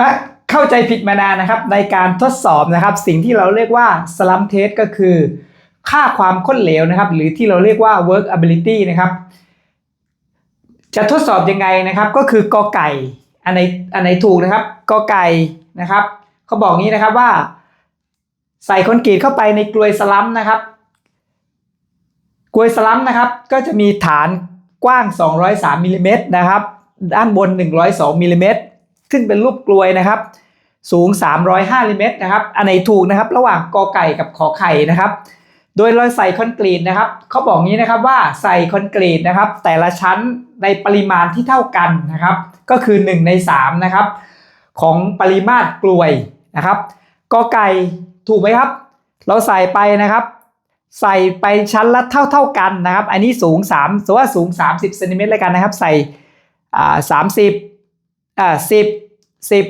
อะเข้าใจผิดมานานนะครับในการทดสอบนะครับ สิ่งที่เราเรียกว่า slump test ก็คือ ค่าความข้นเหลวนะครับ หรือที่เราเรียกว่า workability นะครับ จะทดสอบยังไงนะครับ ก็คือกอไก่อันไหนอันไหนถูกนะครับกอไก่นะครับเขาบอกงี้นะครับว่า ใส่คอนกรีตเข้าไปในกลวยสลัมนะครับกลวยสลัมนะครับ ก็จะมีฐานกว้าง 203มิลลิเมตรนะครับ ด้านบน 102มิลลิเมตร ซึ่งเป็นรูปกลวยนะครับ สูง 305ลิเมตรนะครับ อันไหนถูกนะครับ ระหว่างกอไก่กับขอไข่นะครับ โดยเราใส่คอนกรีตนะครับเขาบอกงี้นะครับว่าใส่คอนกรีตนะครับ แต่ละชั้นในปริมาณที่เท่ากันนะครับ ก็คือ 1 ใน3นะครับของปริมาตรกลวยนะครับกอไก่ถูกไหมครับ เราใส่ไปนะครับ ใส่ไปชั้นละเท่าเท่ากันนะครับ อันนี้สูง3สมมติว่าสูง 30เซนติเมตรเลยกันนะครับ ใส่อ่าสามสิบ อ่าสิบสิบ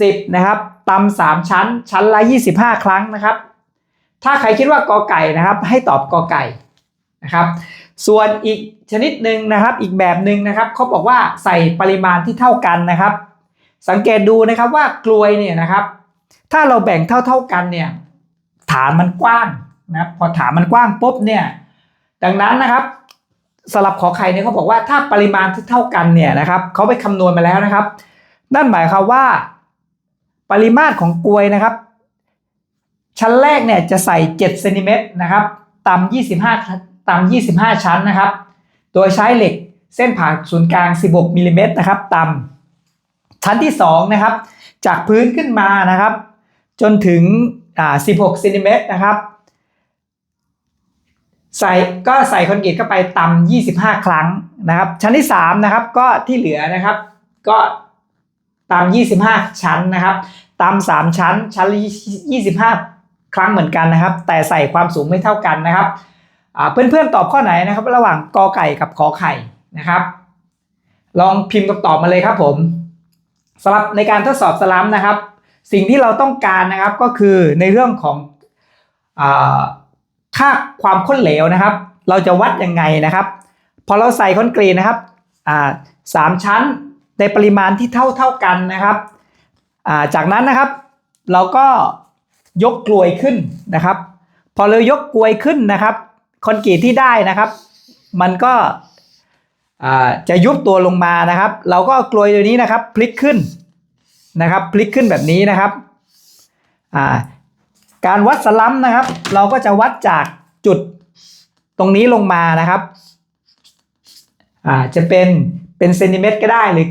สิบนะครับตำสามชั้นชั้นละ25ครั้งนะครับ ถ้าใครคิดว่ากอไก่นะครับ ให้ตอบกอไก่นะครับ ส่วนอีกชนิดหนึ่งนะครับ อีกแบบหนึ่งนะครับเขาบอกว่าใส่ปริมาณที่เท่ากันนะครับ สังเกตดูนะครับว่ากลวยเนี่ยนะครับ ถ้าเราแบ่งเท่าเท่ากันเนี่ยฐานมันกว้างนะครับพอฐานมันกว้างปุ๊บเนี่ยดังนั้นนะครับ สลับขอไข่เนี่ยเขาบอกว่าถ้าปริมาณที่เท่ากันเนี่ยนะครับเขาไปคำนวณมาแล้วนะครับ นั่นหมายความว่า ปริมาตรของกลวยนะครับ ชั้นแรกเนี่ยจะใส่7เซนติเมตรนะครับต่ำ25ต่ำ25 ชั้นนะครับ โดยใช้เหล็กเส้นผ่าศูนย์กลาง 16มิลลิเมตรนะครับต่ำชั้นที่2นะครับ จากพื้นขึ้นมานะครับ จนถึงอ่า16เซนติเมตรนะครับ ใส่ก็ใส่คอนกรีตเข้าไปต่ำ25 ครั้งนะครับ ชั้นที่3นะครับก็ที่เหลือนะครับ ก็ต่ำ25 ชั้นนะครับต่ำ3ชั้น ชั้นละ25 ครั้งเหมือนกันนะครับ แต่ใส่ความสูงไม่เท่ากันนะครับเพื่อนๆตอบข้อไหนนะครับ ระหว่างกอไก่กับขอไข่นะครับ ลองพิมพ์คำตอบมาเลยครับผมสำหรับในการทดสอบสลัมนะครับ สิ่งที่เราต้องการนะครับก็คือในเรื่องของอ ค่าความข้นเหลวนะครับ เราจะวัดยังไงนะครับ พอเราใส่คอนกรีตนะครับอ่าสามชั้นในปริมาณที่เท่าเท่ากันนะครับอ่าจากนั้นนะครับ เราก็ยกกลวยขึ้นนะครับ พอเรายกกลวยขึ้นนะครับคอนกรีตที่ได้นะครับ มันก็อ่าจะยุบตัวลงมานะครับ เราก็กลวยตัวนี้นะครับ พลิกขึ้นนะครับ พลิกขึ้นแบบนี้นะครับอ่า การวัดสลัมนะครับ เราก็จะวัดจากจุดตรงนี้ลงมานะครับอ่าจะเป็นเป็นเซนติเมตรก็ได้หรือ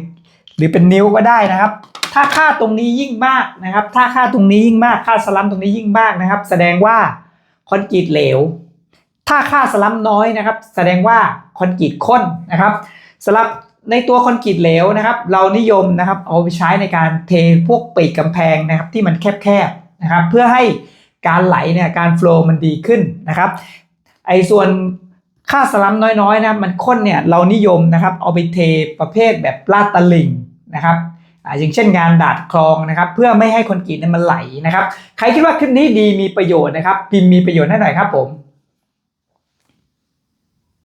หรือเป็นนิ้วก็ได้นะครับ ถ้าค่าตรงนี้ยิ่งมากนะครับ ถ้าค่าตรงนี้ยิ่งมากค่าสลัมตรงนี้ยิ่งมากนะครับ แสดงว่าคอนกรีตเหลว ถ้าค่าสลัมน้อยนะครับ แสดงว่าคอนกรีตข้นนะครับสำหรับในตัวคอนกรีตเหลวนะครับ เรานิยมนะครับเอาไปใช้ในการเทพวกปีกกำแพงนะครับที่มันแคบๆนะครับ เพื่อให้ การไหลเนี่ยการโฟล์มันดีขึ้นนะครับไอ้ส่วนค่าสลัมน้อยๆนะมันข้นเนี่ยเรานิยมนะครับเอาไปเทประเภทแบบลาดตะลิงนะครับอย่างเช่นงานดาดคลองนะครับ เพื่อไม่ให้คนกรีดเนี่ยมันไหลนะครับ ใครคิดว่าคลิปนี้ดีมีประโยชน์นะครับ พิมพ์มีประโยชน์ให้หน่อยครับผม